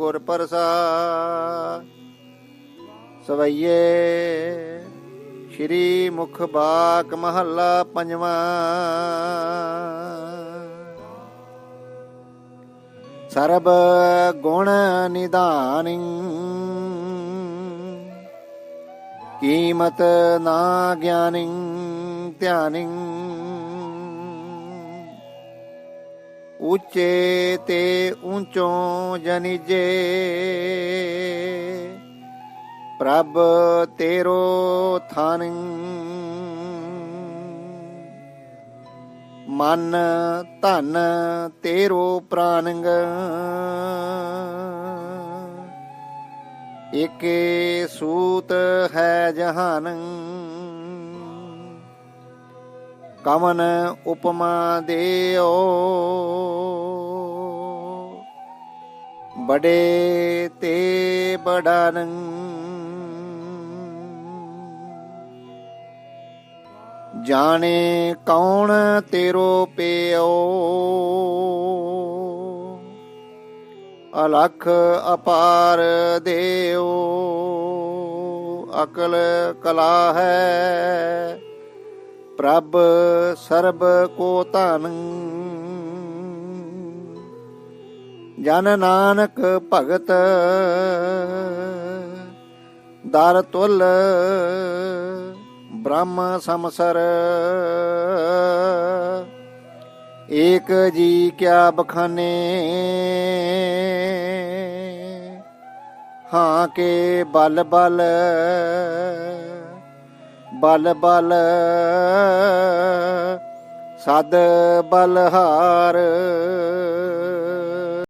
ਗੁਰ ਪ੍ਰਸਾਦ। ਸਵਈਏ ਸ਼੍ਰੀ ਮੁਖ ਬਾਕ ਮਹੱਲਾ ਪੰਜਵਾਂ। ਸਰਬ ਗੁਣ ਨਿਧਾਨਿ। ਕੀਮਤ ਨਾ ਗਿਆਨਿ ਧਿਆਨਿ। ਉੱਚੇ ਤੇ ਉੱਚੋਂ ਜਨਿਜੇ। ਪ੍ਰਭ ਤੇਰੋ ਥਾਨ। ਮਨ ਧਨ ਤੇਰੋ ਪ੍ਰਾਨੰਗ ਏਕੇ ਸੂਤ ਹੈ ਜਹਾਨੰ। ਕਮਨ ਉਪਮਾ ਦਿਓ। ਬੜੇ ਤੇ ਬੜਨ ਜਾਣੇ ਕੌਣ ਤੇਰੋ ਪਿਓ। ਅਲਖ ਅਪਾਰ ਦੇਓ। ਅਕਲ ਕਲਾ ਹੈ। ਪ੍ਰਭ ਸਰਬ ਕੋ ਧਨ। ਜਨ ਨਾਨਕ ਭਗਤ ਦਰ ਤੁਲ ਬ੍ਰਹਮ ਸਮਸਰ ਏਕ ਜੀ ਕਿਆ ਬਖਾਨੇ। ਹਾਂ ਕੇ ਬਲ ਬਲ ਬਲ ਬਲ ਸਦ ਬਲਹਾਰ